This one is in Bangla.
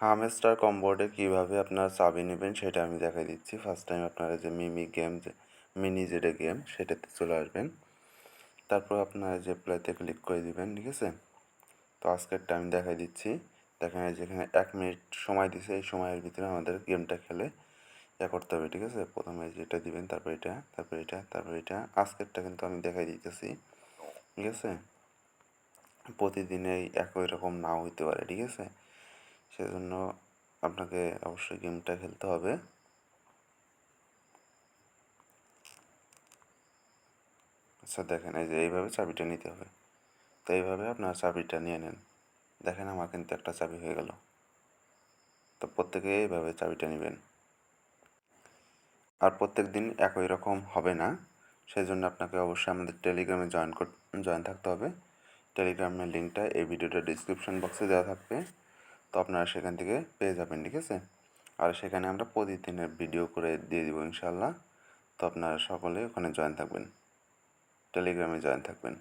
হামস্টার কম্বোর্ডে কীভাবে আপনারা চাবি নেবেন সেটা আমি দেখাই দিচ্ছি। ফার্স্ট টাইম আপনারা যে মিমি গেম যে মিনি যেটা গেম সেটাতে চলে আসবেন। তারপর আপনারা যে প্লেতে ক্লিক করে দিবেন, ঠিক আছে? তো আজকেরটা আমি দেখাই দিচ্ছি। দেখেন এই যেখানে এক মিনিট সময় দিছে, এই সময়ের ভিতরে আমাদের গেমটা খেলে ইয়া করতে হবে, ঠিক আছে? প্রথমে যেটা দিবেন, তারপর এটা তারপর এটা তারপর এটা। আজকেরটা কিন্তু আমি দেখাই দিতেছি, ঠিক আছে? প্রতিদিনেই একই রকম নাও হইতে পারে, ঠিক আছে? সেজন্য আপনাকে অবশ্যই গেমটা খেলতে হবে। আচ্ছা দেখেন, এই যে এইভাবে চাবিটা নিতে হবে। তো এইভাবে আপনার চাবিটা নিয়ে নেন। দেখেন, আমার কিন্তু একটা চাবি হয়ে গেল। তো প্রত্যেকে এইভাবে চাবিটা নেবেন। আর প্রত্যেক দিন একই রকম হবে না। সেই জন্য আপনাকে অবশ্যই আমাদের টেলিগ্রামে জয়েন জয়েন থাকতে হবে। টেলিগ্রামের লিঙ্কটা এই ভিডিওটা ডিসক্রিপশন বক্সে দেওয়া থাকবে। তো আপনারা সেখান থেকে পেয়ে যাবেন, ঠিক আছে? আর সেখানে আমরা প্রতিদিনের ভিডিও করে দিয়ে দিব ইনশাল্লাহ তো আপনারা সকলে ওখানে জয়েন থাকবেন। টেলিগ্রামে জয়েন থাকবেন।